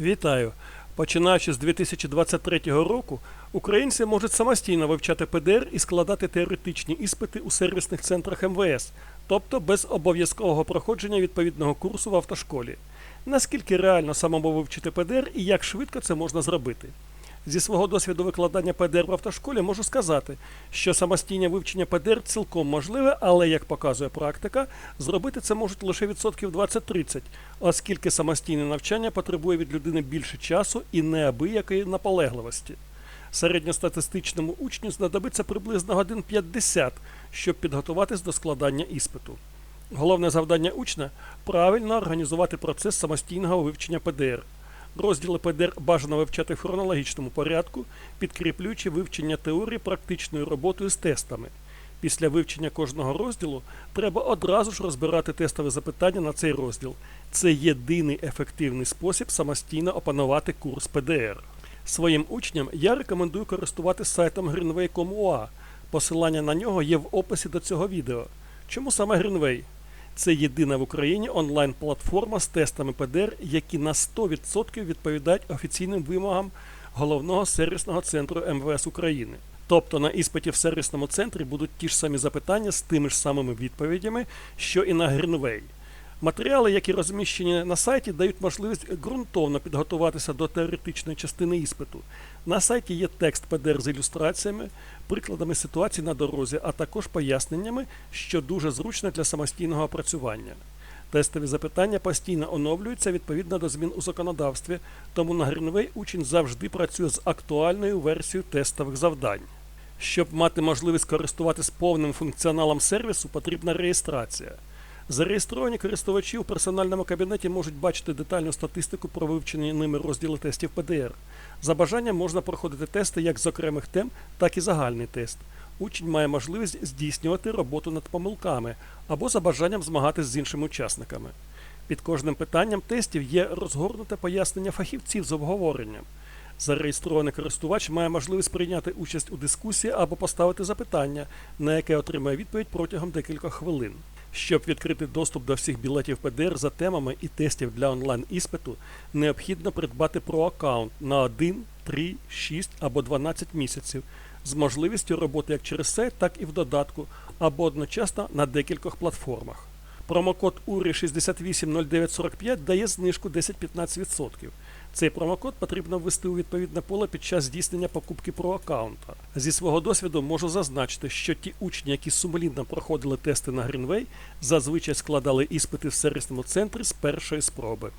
Вітаю! Починаючи з 2023 року, українці можуть самостійно вивчати ПДР і складати теоретичні іспити у сервісних центрах МВС, тобто без обов'язкового проходження відповідного курсу в автошколі. Наскільки реально самому вивчити ПДР і як швидко це можна зробити? Зі свого досвіду викладання ПДР в автошколі можу сказати, що самостійне вивчення ПДР цілком можливе, але, як показує практика, зробити це можуть лише відсотків 20-30, оскільки самостійне навчання потребує від людини більше часу і неабиякої наполегливості. Середньостатистичному учню знадобиться приблизно годин 50, щоб підготуватись до складання іспиту. Головне завдання учня правильно організувати процес самостійного вивчення ПДР. Розділи ПДР бажано вивчати в хронологічному порядку, підкріплюючи вивчення теорії практичною роботою з тестами. Після вивчення кожного розділу треба одразу ж розбирати тестові запитання на цей розділ. Це єдиний ефективний спосіб самостійно опанувати курс ПДР. Своїм учням я рекомендую користуватися сайтом greenway.com.ua. Посилання на нього є в описі до цього відео. Чому саме Greenway? Це єдина в Україні онлайн-платформа з тестами ПДР, які на 100% відповідають офіційним вимогам головного сервісного центру МВС України. Тобто на іспиті в сервісному центрі будуть ті ж самі запитання з тими ж самими відповідями, що і на Greenway. Матеріали, які розміщені на сайті, дають можливість ґрунтовно підготуватися до теоретичної частини іспиту. На сайті є текст ПДР з ілюстраціями, прикладами ситуацій на дорозі, а також поясненнями, що дуже зручно для самостійного опрацювання. Тестові запитання постійно оновлюються відповідно до змін у законодавстві, тому на Greenway учень завжди працює з актуальною версією тестових завдань. Щоб мати можливість користуватись повним функціоналом сервісу, потрібна реєстрація. Зареєстровані користувачі у персональному кабінеті можуть бачити детальну статистику про вивчені ними розділи тестів ПДР. За бажанням можна проходити тести як з окремих тем, так і загальний тест. Учень має можливість здійснювати роботу над помилками або за бажанням змагатись з іншими учасниками. Під кожним питанням тестів є розгорнуте пояснення фахівців з обговоренням. Зареєстрований користувач має можливість прийняти участь у дискусії або поставити запитання, на яке отримає відповідь протягом декількох хвилин. Щоб відкрити доступ до всіх білетів ПДР за темами і тестів для онлайн-іспиту, необхідно придбати про-аккаунт на 1, 3, 6 або 12 місяців з можливістю роботи як через сайт, так і в додатку, або одночасно на декількох платформах. Промокод URI 680945 дає знижку 10-15%. Цей промокод потрібно ввести у відповідне поле під час здійснення покупки про аккаунта. Зі свого досвіду можу зазначити, що ті учні, які сумлінно проходили тести на Greenway, зазвичай складали іспити в сервісному центрі з першої спроби.